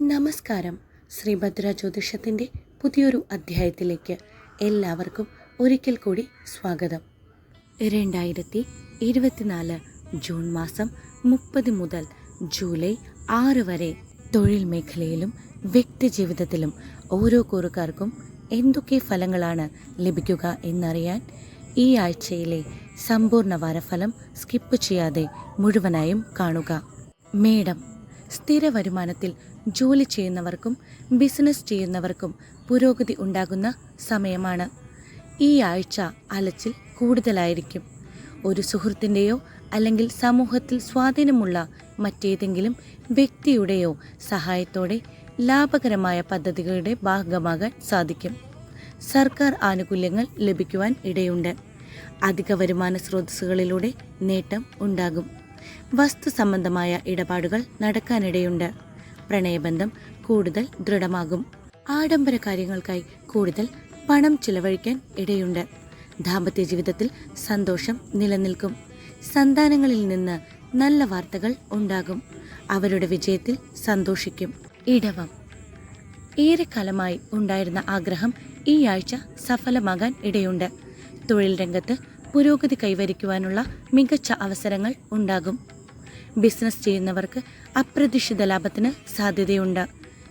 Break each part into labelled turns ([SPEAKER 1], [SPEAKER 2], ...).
[SPEAKER 1] നമസ്കാരം. ശ്രീഭദ്ര ജ്യോതിഷത്തിന്റെ പുതിയൊരു അധ്യായത്തിലേക്ക് എല്ലാവർക്കും ഒരിക്കൽ കൂടി സ്വാഗതം. രണ്ടായിരത്തി ഇരുപത്തിനാല് ജൂൺ മാസം മുപ്പത് മുതൽ ജൂലൈ ആറ് വരെ തൊഴിൽ മേഖലയിലും വ്യക്തിജീവിതത്തിലും ഓരോ കൂറുകാർക്കും എന്തൊക്കെ ഫലങ്ങളാണ് ലഭിക്കുക എന്നറിയാൻ ഈ ആഴ്ചയിലെ സമ്പൂർണ വാരഫലം സ്കിപ്പ് ചെയ്യാതെ മുഴുവനായും കാണുക. മേഡം സ്ഥിര വരുമാനത്തിൽ ജോലി ചെയ്യുന്നവർക്കും ബിസിനസ് ചെയ്യുന്നവർക്കും പുരോഗതി ഉണ്ടാകുന്ന സമയമാണ്. ഈ ആഴ്ച അലച്ചിൽ കൂടുതലായിരിക്കും. ഒരു സുഹൃത്തിന്റെയോ അല്ലെങ്കിൽ സമൂഹത്തിൽ സ്വാധീനമുള്ള മറ്റേതെങ്കിലും വ്യക്തിയുടെയോ സഹായത്തോടെ ലാഭകരമായ പദ്ധതികളുടെ ഭാഗമാകാൻ സാധിക്കും. സർക്കാർ ആനുകൂല്യങ്ങൾ ലഭിക്കുവാൻ ഇടയുണ്ട്. അധിക വരുമാന സ്രോതസ്സുകളിലൂടെ നേട്ടം ഉണ്ടാകും. വസ്തു സംബന്ധമായ ഇടപാടുകൾ നടക്കാനിടയുണ്ട്. പ്രണയബന്ധം കൂടുതൽ ദൃഢമാകും. ആഡംബര കാര്യങ്ങൾക്കായി കൂടുതൽ പണം ചിലവഴിക്കാൻ ഇടയുണ്ട്. ദാമ്പത്യ ജീവിതത്തിൽ സന്തോഷം നിലനിൽക്കും. സന്താനങ്ങളിൽ നിന്ന് നല്ല വാർത്തകൾ ഉണ്ടാകും. അവരുടെ വിജയത്തിൽ സന്തോഷിക്കും. ഇടവം. ഏറെക്കാലമായി ഉണ്ടായിരുന്ന ആഗ്രഹം ഈ ആഴ്ച സഫലമാകാൻ ഇടയുണ്ട്. തൊഴിൽ രംഗത്ത് പുരോഗതി കൈവരിക്കുവാനുള്ള മികച്ച അവസരങ്ങൾ ഉണ്ടാകും. ബിസിനസ് ചെയ്യുന്നവർക്ക് അപ്രതീക്ഷിത ലാഭത്തിന് സാധ്യതയുണ്ട്.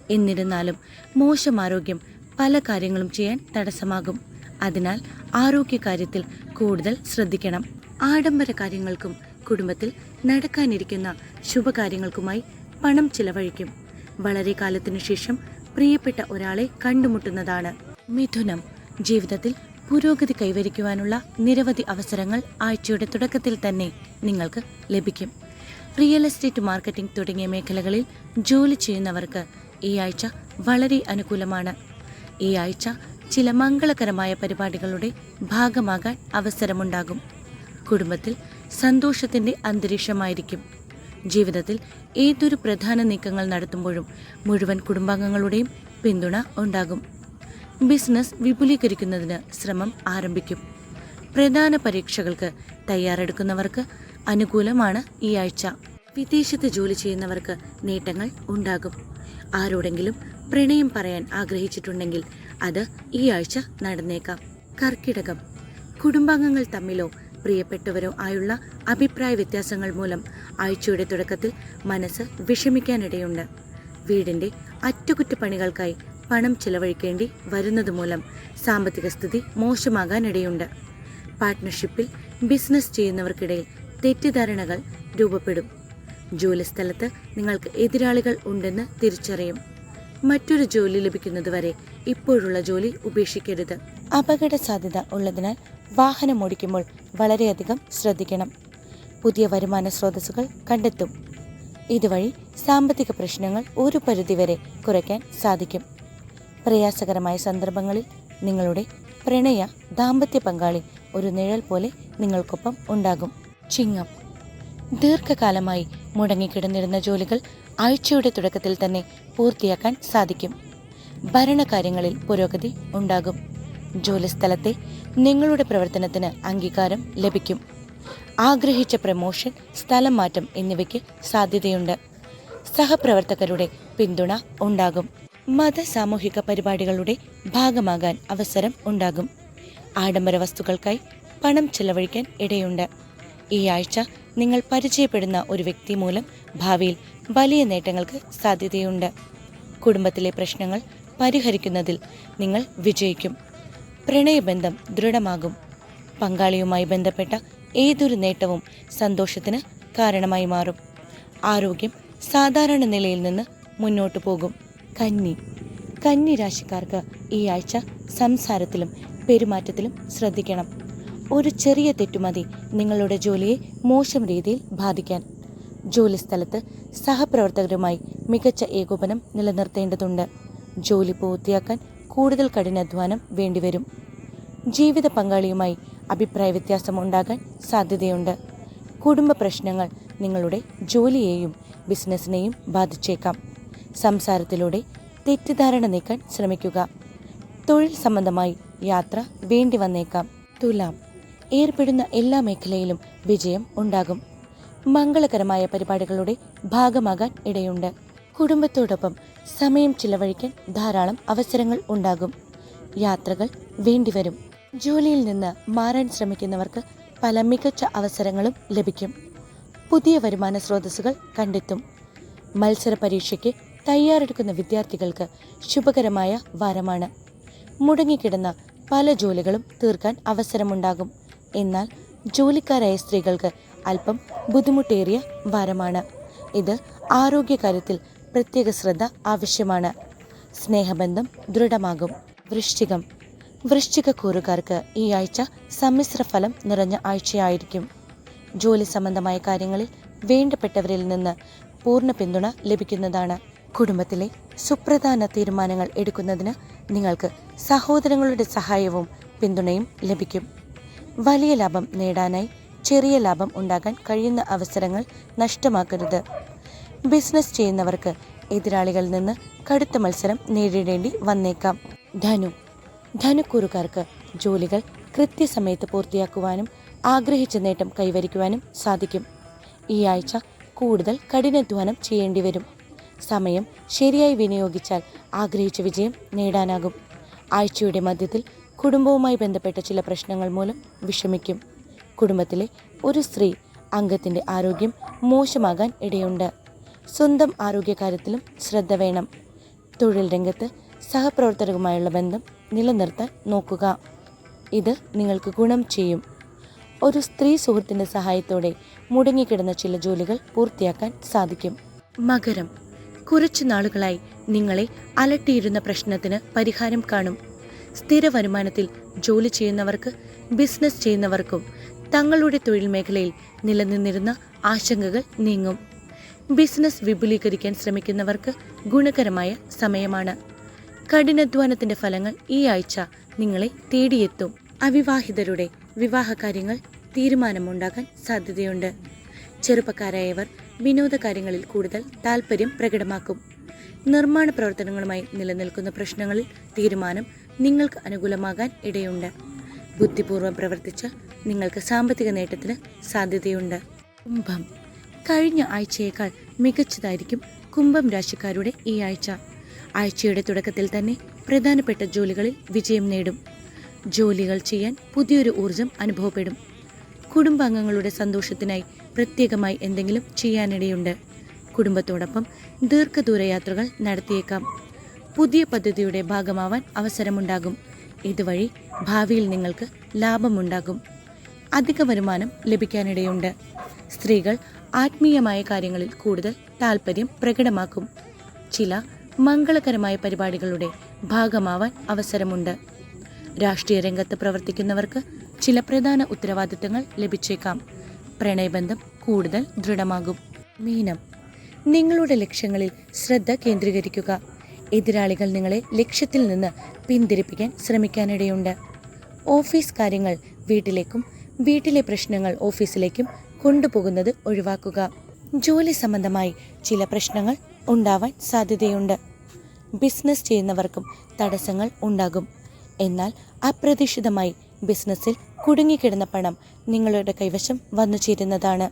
[SPEAKER 1] എന്നിരുന്നാലും മോശം ആരോഗ്യം പല കാര്യങ്ങളും ചെയ്യാൻ തടസ്സമാകും. അതിനാൽ ആരോഗ്യകാര്യത്തിൽ കൂടുതൽ ശ്രദ്ധിക്കണം. ആഡംബര കാര്യങ്ങൾക്കും കുടുംബത്തിൽ നടക്കാനിരിക്കുന്ന ശുഭകാര്യങ്ങൾക്കുമായി പണം ചിലവഴിക്കും. വളരെ കാലത്തിനു ശേഷം പ്രിയപ്പെട്ട ഒരാളെ കണ്ടുമുട്ടുന്നതാണ്. മിഥുനം ജീവിതത്തിൽ പുരോഗതി കൈവരിക്കുവാനുള്ള നിരവധി അവസരങ്ങൾ ആഴ്ചയുടെ തുടക്കത്തിൽ തന്നെ നിങ്ങൾക്ക് ലഭിക്കും. റിയൽ എസ്റ്റേറ്റ് മാർക്കറ്റിംഗ് തുടങ്ങിയ മേഖലകളിൽ ജോലി ചെയ്യുന്നവർക്ക് ഈ ആഴ്ച വളരെ അനുകൂലമാണ്. ഈ ആഴ്ച ചില മംഗളകരമായ പരിപാടികളുടെ ഭാഗമാകാൻ അവസരമുണ്ടാകും. കുടുംബത്തിൽ സന്തോഷത്തിന്റെ അന്തരീക്ഷമായിരിക്കും. ജീവിതത്തിൽ ഏതൊരു പ്രധാന നീക്കങ്ങൾ നടത്തുമ്പോഴും മുഴുവൻ കുടുംബാംഗങ്ങളുടെയും പിന്തുണ ഉണ്ടാകും. ബിസിനസ് വിപുലീകരിക്കുന്നതിന് ശ്രമം ആരംഭിക്കും. പ്രധാന പരീക്ഷകൾക്ക് തയ്യാറെടുക്കുന്നവർക്ക് അനുകൂലമാണ് ഈ ആഴ്ച. വിദേശത്ത് ജോലി ചെയ്യുന്നവർക്ക് നേട്ടങ്ങൾ ഉണ്ടാകും. ആരോടെങ്കിലും പ്രണയം പറയാൻ ആഗ്രഹിച്ചിട്ടുണ്ടെങ്കിൽ അത് ഈ ആഴ്ച നടന്നേക്കാം. കർക്കിടകം. കുടുംബാംഗങ്ങൾ തമ്മിലോ പ്രിയപ്പെട്ടവരോ ആയുള്ള അഭിപ്രായ വ്യത്യാസങ്ങൾ മൂലം ആഴ്ചയുടെ തുടക്കത്തിൽ മനസ്സ് വിഷമിക്കാനിടയുണ്ട്. വീടിന്റെ അറ്റകുറ്റപ്പണികൾക്കായി പണം ചെലവഴിക്കേണ്ടി വരുന്നത് മൂലം സാമ്പത്തിക സ്ഥിതി മോശമാകാനിടയുണ്ട്. പാർട്ട്ണർഷിപ്പിൽ ബിസിനസ് ചെയ്യുന്നവർക്കിടയിൽ തെറ്റിദ്ധാരണകൾ രൂപപ്പെടും. ജോലിസ്ഥലത്ത് നിങ്ങൾക്ക് എതിരാളികൾ ഉണ്ടെന്ന് തിരിച്ചറിയും. മറ്റൊരു ജോലി ലഭിക്കുന്നതുവരെ ഇപ്പോഴുള്ള ജോലി ഉപേക്ഷിക്കരുത്. അപകട സാധ്യത ഉള്ളതിനാൽ വാഹനം ഓടിക്കുമ്പോൾ വളരെയധികം ശ്രദ്ധിക്കണം. പുതിയ വരുമാന സ്രോതസ്സുകൾ കണ്ടെത്തും. ഇതുവഴി സാമ്പത്തിക പ്രശ്നങ്ങൾ ഒരു പരിധിവരെ കുറയ്ക്കാൻ സാധിക്കും. പ്രയാസകരമായ സന്ദർഭങ്ങളിൽ നിങ്ങളുടെ പ്രണയ ദാമ്പത്യ പങ്കാളി ഒരു നിഴൽ പോലെ നിങ്ങൾക്കൊപ്പം ഉണ്ടാകും. ചിങ്ങം. ദീർഘകാലമായി മുടങ്ങിക്കിടന്നിരുന്ന ജോലികൾ ആഴ്ചയുടെ തുടക്കത്തിൽ തന്നെ പൂർത്തിയാക്കാൻ സാധിക്കും. ഭരണകാര്യങ്ങളിൽ പുരോഗതി ഉണ്ടാകും. ജോലിസ്ഥലത്തെ നിങ്ങളുടെ പ്രവർത്തനത്തിന് അംഗീകാരം ലഭിക്കും. ആഗ്രഹിച്ച പ്രമോഷൻ സ്ഥലം മാറ്റം എന്നിവയ്ക്ക് സാധ്യതയുണ്ട്. സഹപ്രവർത്തകരുടെ പിന്തുണ ഉണ്ടാകും. മത സാമൂഹിക പരിപാടികളുടെ ഭാഗമാകാൻ അവസരം ഉണ്ടാകും. ആഡംബര വസ്തുക്കൾക്കായി പണം ചെലവഴിക്കാൻ ഇടയുണ്ട്. ഈ ആഴ്ച നിങ്ങൾ പരിചയപ്പെടുന്ന ഒരു വ്യക്തി മൂലം ഭാവിയിൽ വലിയ നേട്ടങ്ങൾക്ക് സാധ്യതയുണ്ട്. കുടുംബത്തിലെ പ്രശ്നങ്ങൾ പരിഹരിക്കുന്നതിൽ നിങ്ങൾ വിജയിക്കും. പ്രണയബന്ധം ദൃഢമാകും. പങ്കാളിയുമായി ബന്ധപ്പെട്ട ഏതൊരു നേട്ടവും സന്തോഷത്തിന് കാരണമായി മാറും. ആരോഗ്യം സാധാരണ നിലയിൽ നിന്ന് മുന്നോട്ടു പോകും. കന്നി. കന്നി രാശിക്കാർക്ക് ഈ ആഴ്ച സംസാരത്തിലും പെരുമാറ്റത്തിലും ശ്രദ്ധിക്കണം. ഒരു ചെറിയ തെറ്റുമതി നിങ്ങളുടെ ജോലിയെ മോശം രീതിയിൽ ബാധിക്കാൻ. ജോലിസ്ഥലത്ത് സഹപ്രവർത്തകരുമായി മികച്ച ഏകോപനം നിലനിർത്തേണ്ടതുണ്ട്. ജോലി പൂർത്തിയാക്കാൻ കൂടുതൽ കഠിനാധ്വാനം വേണ്ടിവരും. ജീവിത പങ്കാളിയുമായി അഭിപ്രായ വ്യത്യാസം ഉണ്ടാകാൻ സാധ്യതയുണ്ട്. കുടുംബ പ്രശ്നങ്ങൾ നിങ്ങളുടെ ജോലിയെയും ബിസിനസ്സിനെയും ബാധിച്ചേക്കാം. സംസാരത്തിലൂടെ തെറ്റിദ്ധാരണ നീക്കാൻ ശ്രമിക്കുക. തൊഴിൽ സംബന്ധമായി യാത്ര വേണ്ടി വന്നേക്കാം. തുലാം. ഏർപ്പെടുന്ന എല്ലാ മേഖലയിലും വിജയം ഉണ്ടാകും. മംഗളകരമായ പരിപാടികളുടെ ഭാഗമാകാൻ ഇടയുണ്ട്. കുടുംബത്തോടൊപ്പം സമയം ചിലവഴിക്കാൻ ധാരാളം അവസരങ്ങൾ ഉണ്ടാകും. യാത്രകൾ വേണ്ടിവരും ജോലിയിൽ നിന്ന് മാറാൻ ശ്രമിക്കുന്നവർക്ക് പല മികച്ച അവസരങ്ങളും ലഭിക്കും. പുതിയ വരുമാന സ്രോതസ്സുകൾ കണ്ടെത്തും. മത്സര പരീക്ഷയ്ക്ക് തയ്യാറെടുക്കുന്ന വിദ്യാർത്ഥികൾക്ക് ശുഭകരമായ വാരമാണ്. മുടങ്ങിക്കിടന്ന പല ജോലികളും തീർക്കാൻ അവസരമുണ്ടാകും. എന്നാൽ ജോലിക്കാരായ സ്ത്രീകൾക്ക് അല്പം ബുദ്ധിമുട്ടേറിയ വരമാണ്. ഇത് ആരോഗ്യകാര്യത്തിൽ പ്രത്യേക ശ്രദ്ധ ആവശ്യമാണ്. സ്നേഹബന്ധം ദൃഢമാകും. വൃശ്ചികം. വൃശ്ചികക്കൂറുകാർക്ക് ഈ ആഴ്ച സമ്മിശ്ര ഫലം നിറഞ്ഞ ആഴ്ചയായിരിക്കും. ജോലി സംബന്ധമായ കാര്യങ്ങളിൽ വേണ്ടപ്പെട്ടവരിൽ നിന്ന് പൂർണ പിന്തുണ ലഭിക്കുന്നതാണ്. കുടുംബത്തിലെ സുപ്രധാന തീരുമാനങ്ങൾ എടുക്കുന്നതിന് നിങ്ങൾക്ക് സഹോദരങ്ങളുടെ സഹായവും പിന്തുണയും ലഭിക്കും. വലിയ ലാഭം നേടാനായി ചെറിയ ലാഭം ഉണ്ടാകാൻ കഴിയുന്ന അവസരങ്ങൾ നഷ്ടമാക്കരുത്. ബിസിനസ് ചെയ്യുന്നവർക്ക് എതിരാളികളിൽ നിന്ന് കടുത്ത മത്സരം നേരിടേണ്ടി വന്നേക്കാം. ധനു. ധനുക്കൂറുകാർക്ക് ജോലികൾ കൃത്യസമയത്ത് പൂർത്തിയാക്കുവാനും ആഗ്രഹിച്ച നേട്ടം കൈവരിക്കുവാനും സാധിക്കും. ഈ ആഴ്ച കൂടുതൽ കഠിനാധ്വാനം ചെയ്യേണ്ടി വരും. സമയം ശരിയായി വിനിയോഗിച്ചാൽ ആഗ്രഹിച്ച വിജയം നേടാനാകും. ആഴ്ചയുടെ മധ്യത്തിൽ കുടുംബവുമായി ബന്ധപ്പെട്ട ചില പ്രശ്നങ്ങൾ മൂലം വിഷമിക്കും. കുടുംബത്തിലെ ഒരു സ്ത്രീ അംഗത്തിന്റെ ആരോഗ്യം മോശമാകാൻ ഇടയുണ്ട്. സ്വന്തം ആരോഗ്യകാര്യത്തിലും ശ്രദ്ധ വേണം. തൊഴിൽ രംഗത്ത് സഹപ്രവർത്തകരുമായുള്ള ബന്ധം നിലനിർത്താൻ നോക്കുക. ഇത് നിങ്ങൾക്ക് ഗുണം ചെയ്യും. ഒരു സ്ത്രീ സുഹൃത്തിന്റെ സഹായത്തോടെ മുടങ്ങിക്കിടന്ന ചില ജോലികൾ പൂർത്തിയാക്കാൻ സാധിക്കും. മകരം. കുറച്ചു നാളുകളായി നിങ്ങളെ അലട്ടിയിരുന്ന പ്രശ്നത്തിന് പരിഹാരം കാണും. സ്ഥിര വരുമാനത്തിൽ ജോലി ചെയ്യുന്നവർക്ക് ബിസിനസ് ചെയ്യുന്നവർക്കും തങ്ങളുടെ തൊഴിൽ മേഖലയിൽ നിലനിന്നിരുന്ന ആശങ്കകൾ നീങ്ങും. ബിസിനസ് വിപുലീകരിക്കാൻ ശ്രമിക്കുന്നവർക്ക് ഗുണകരമായ സമയമാണ്. കഠിനാധ്വാനത്തിന്റെ ഫലങ്ങൾ ഈ ആഴ്ച നിങ്ങളെ തേടിയെത്തും. അവിവാഹിതരുടെ വിവാഹകാര്യങ്ങൾ തീരുമാനമുണ്ടാകാൻ സാധ്യതയുണ്ട്. ചെറുപ്പക്കാരായവർ വിനോദകാര്യങ്ങളിൽ കൂടുതൽ താല്പര്യം പ്രകടമാക്കും. നിർമ്മാണ പ്രവർത്തനങ്ങളുമായി നിലനിൽക്കുന്ന പ്രശ്നങ്ങളിൽ തീരുമാനം നിങ്ങൾക്ക് അനുകൂലമാകാൻ ഇടയുണ്ട്. ബുദ്ധിപൂർവം പ്രവർത്തിച്ച് നിങ്ങൾക്ക് സാമ്പത്തിക നേട്ടത്തിന് സാധ്യതയുണ്ട്. കുംഭം. കഴിഞ്ഞ ആഴ്ചയേക്കാൾ മികച്ചതായിരിക്കും കുംഭം രാശിക്കാരുടെ ഈ ആഴ്ച. ആഴ്ചയുടെ തുടക്കത്തിൽ തന്നെ പ്രധാനപ്പെട്ട ജോലികളിൽ വിജയം നേടും. ജോലികൾ ചെയ്യാൻ പുതിയൊരു ഊർജം അനുഭവപ്പെടും. കുടുംബാംഗങ്ങളുടെ സന്തോഷത്തിനായി പ്രത്യേകമായി എന്തെങ്കിലും ചെയ്യാനിടയുണ്ട്. കുടുംബത്തോടൊപ്പം ദീർഘദൂര യാത്രകൾ നടത്തിയേക്കാം. പുതിയ പദ്ധതിയുടെ ഭാഗമാവാൻ അവസരമുണ്ടാകും. ഇതുവഴി ഭാവിയിൽ നിങ്ങൾക്ക് ലാഭമുണ്ടാകും. അധിക വരുമാനം ലഭിക്കാനിടയുണ്ട്. സ്ത്രീകൾ ആത്മീയമായ കാര്യങ്ങളിൽ കൂടുതൽ താല്പര്യം പ്രകടമാക്കും. ചില മംഗളകരമായ പരിപാടികളുടെ ഭാഗമാവാൻ അവസരമുണ്ട്. രാഷ്ട്രീയ രംഗത്ത് പ്രവർത്തിക്കുന്നവർക്ക് ചില പ്രധാന ഉത്തരവാദിത്തങ്ങൾ ലഭിച്ചേക്കാം. പ്രണയബന്ധം കൂടുതൽ ദൃഢമാകും. മീനം. നിങ്ങളുടെ ലക്ഷ്യങ്ങളിൽ ശ്രദ്ധ കേന്ദ്രീകരിക്കുക. എതിരാളികൾ നിങ്ങളെ ലക്ഷ്യത്തിൽ നിന്ന് പിന്തിരിപ്പിക്കാൻ ശ്രമിക്കാനിടയുണ്ട്. ഓഫീസ് കാര്യങ്ങൾ വീട്ടിലേക്കും വീട്ടിലെ പ്രശ്നങ്ങൾ ഓഫീസിലേക്കും കൊണ്ടുപോകുന്നത് ഒഴിവാക്കുക. ജോലി സംബന്ധമായി ചില പ്രശ്നങ്ങൾ ഉണ്ടാവാൻ സാധ്യതയുണ്ട്. ബിസിനസ് ചെയ്യുന്നവർക്കും തടസ്സങ്ങൾ ഉണ്ടാകും. എന്നാൽ അപ്രതീക്ഷിതമായി ബിസിനസ്സിൽ കുടുങ്ങിക്കിടന്ന പണം നിങ്ങളുടെ കൈവശം വന്നു ചേരുന്നതാണ്.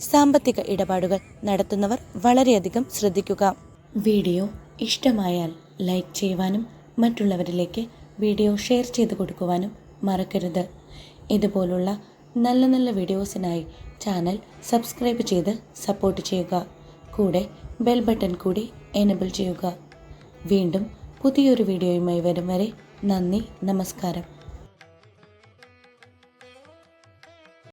[SPEAKER 1] സാമ്പത്തിക ഇടപാടുകൾ നടത്തുന്നവർ വളരെയധികം ശ്രദ്ധിക്കുക. വീഡിയോ ഇഷ്ടമായാൽ ലൈക്ക് ചെയ്യുവാനും മറ്റുള്ളവരിലേക്ക് വീഡിയോ ഷെയർ ചെയ്ത് കൊടുക്കുവാനും മറക്കരുത്. ഇതുപോലുള്ള നല്ല നല്ല വീഡിയോസിനായി ചാനൽ സബ്സ്ക്രൈബ് ചെയ്ത് സപ്പോർട്ട് ചെയ്യുക. കൂടെ ബെൽ ബട്ടൺ കൂടി എനബിൾ ചെയ്യുക. വീണ്ടും പുതിയൊരു വീഡിയോയുമായി വരും വരെ നന്ദി നമസ്കാരം.